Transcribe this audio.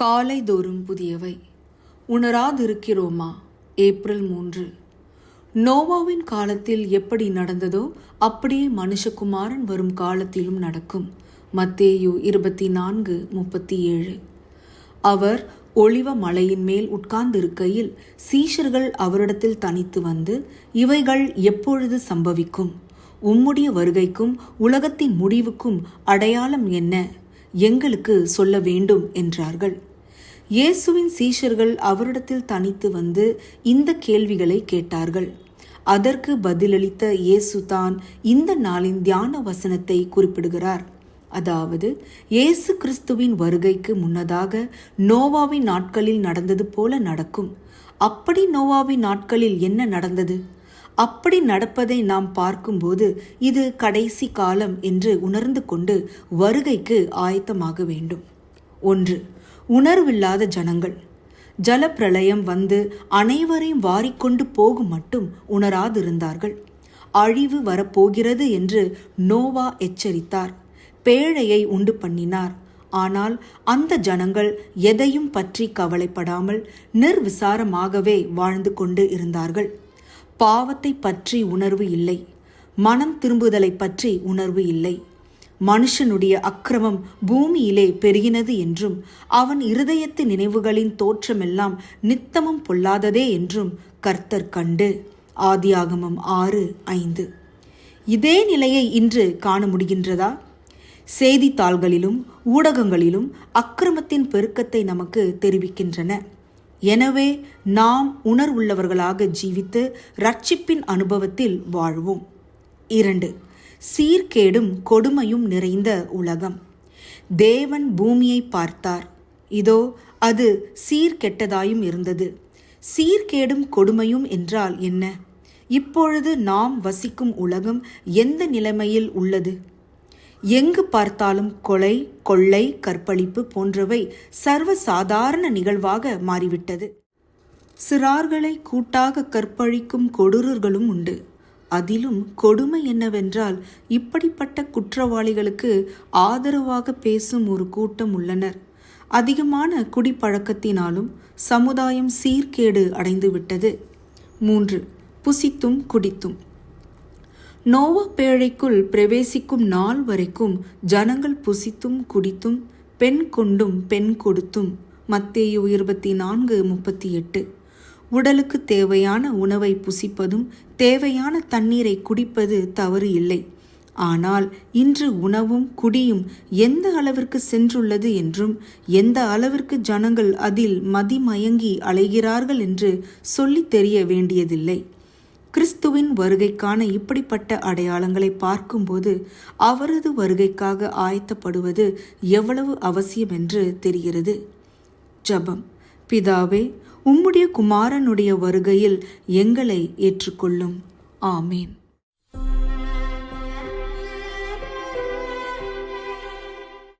காலை தோறும் புதியவை. உணராதிருக்கிறோமா? ஏப்ரல் மூன்று. நோவாவின் காலத்தில் எப்படி நடந்ததோ அப்படியே மனுஷகுமாரன் வரும் காலத்திலும் நடக்கும். மத்தேயு இருபத்தி நான்கு முப்பத்தி ஏழு அவர் ஒளிவ மலையின் மேல் உட்கார்ந்திருக்கையில் சீஷர்கள் அவரிடத்தில் தனித்து வந்து இவைகள் எப்பொழுது சம்பவிக்கும்? உம்முடைய வருகைக்கும் உலகத்தின் முடிவுக்கும் அடையாளம் என்ன? எங்களுக்கு சொல்ல வேண்டும் என்றார்கள். இயேசுவின் சீஷர்கள் அவரிடத்தில் தனித்து வந்து இந்த கேள்விகளை கேட்டார்கள். அதற்கு பதிலளித்த இயேசு தான் இந்த நாளின் தியான வசனத்தை குறிப்பிடுகிறார். அதாவது இயேசு கிறிஸ்துவின் வருகைக்கு முன்னதாக நோவாவின் நாட்களில் நடந்தது போல நடக்கும். அப்படி நோவாவின் நாட்களில் என்ன நடந்தது? அப்படி நடப்பதை நாம் பார்க்கும்போது இது கடைசி காலம் என்று உணர்ந்து கொண்டு வருகைக்கு ஆயத்தமாக வேண்டும். ஒன்று உணர்வில்லாத ஜனங்கள். ஜலப்பிரளயம் வந்து அனைவரையும் வாரிக்கொண்டு போகும் மட்டும் உணராதிருந்தார்கள். அழிவு வரப்போகிறது என்று நோவா எச்சரித்தார். பேழையை உண்டு பண்ணினார். ஆனால் அந்த ஜனங்கள் எதையும் பற்றி கவலைப்படாமல் நிர்விசாரமாகவே வாழ்ந்து கொண்டு இருந்தார்கள். பாவத்தை பற்றி உணர்வு இல்லை. மனம் திரும்புதலை பற்றி உணர்வு இல்லை. மனுஷனுடைய அக்கிரமம் பூமியிலே பெருகினது என்றும் அவன் இருதயத்து நினைவுகளின் தோற்றமெல்லாம் நித்தமும் பொல்லாததே என்றும் கர்த்தர் கண்டு. ஆதியாகமம் ஆறு ஐந்து. இதே நிலையை இன்று காண முடிகின்றதா? செய்தித்தாள்களிலும் ஊடகங்களிலும் அக்கிரமத்தின் பெருக்கத்தை நமக்கு தெரிவிக்கின்றன. எனவே நாம் உணர்வுள்ளவர்களாக ஜீவித்து ரட்சிப்பின் அனுபவத்தில் வாழ்வோம். இரண்டு. சீர்கேடும் கொடுமையும் நிறைந்த உலகம். தேவன் பூமியை பார்த்தார். இதோ அது சீர்கெட்டதாயும் இருந்தது. சீர்கேடும் கொடுமையும் என்றால் என்ன? இப்பொழுது நாம் வசிக்கும் உலகம் எந்த நிலைமையில் உள்ளது? எங்கு பார்த்தாலும் கொலை கொள்ளை கற்பழிப்பு போன்றவை சர்வ சாதாரண நிகழ்வாக மாறிவிட்டது. சிறார்களை கூட்டாக கற்பழிக்கும் கொடூரர்களும் உண்டு. அதிலும் கொடுமை என்னவென்றால் இப்படிப்பட்ட குற்றவாளிகளுக்கு ஆதரவாக பேசும் ஒரு கூட்டம் உள்ளனர். அதிகமான குடிப்பழக்கத்தினாலும் சமுதாயம் சீர்கேடு அடைந்துவிட்டது. மூன்று புசித்தும் குடித்தும். நோவா பேழைக்குள் பிரவேசிக்கும் நாள் வரைக்கும் ஜனங்கள் புசித்தும் குடித்தும் பெண் கொண்டும் பெண் கொடுத்தும். மத்தேயு இருபத்தி நான்கு முப்பத்தி எட்டு. உடலுக்கு தேவையான உணவை புசிப்பதும் தேவையான தண்ணீரை குடிப்பது தவறு இல்லை. ஆனால் இன்று உணவும் குடியும் எந்த அளவிற்கு சென்றுள்ளது என்றும் எந்த அளவிற்கு ஜனங்கள் அதில் மதிமயங்கி அலைகிறார்கள் என்று சொல்லித் தெரிய வேண்டியதில்லை. கிறிஸ்துவின் வருகைக்கான இப்படிப்பட்ட அடையாளங்களை பார்க்கும்போது அவரது வருகைக்காக ஆயத்தப்படுவது எவ்வளவு அவசியம் என்று தெரிகிறது. ஜபம். பிதாவே உம்முடைய குமாரனுடைய வருகையில் எங்களை ஏற்றுக்கொள்ளும். ஆமேன்.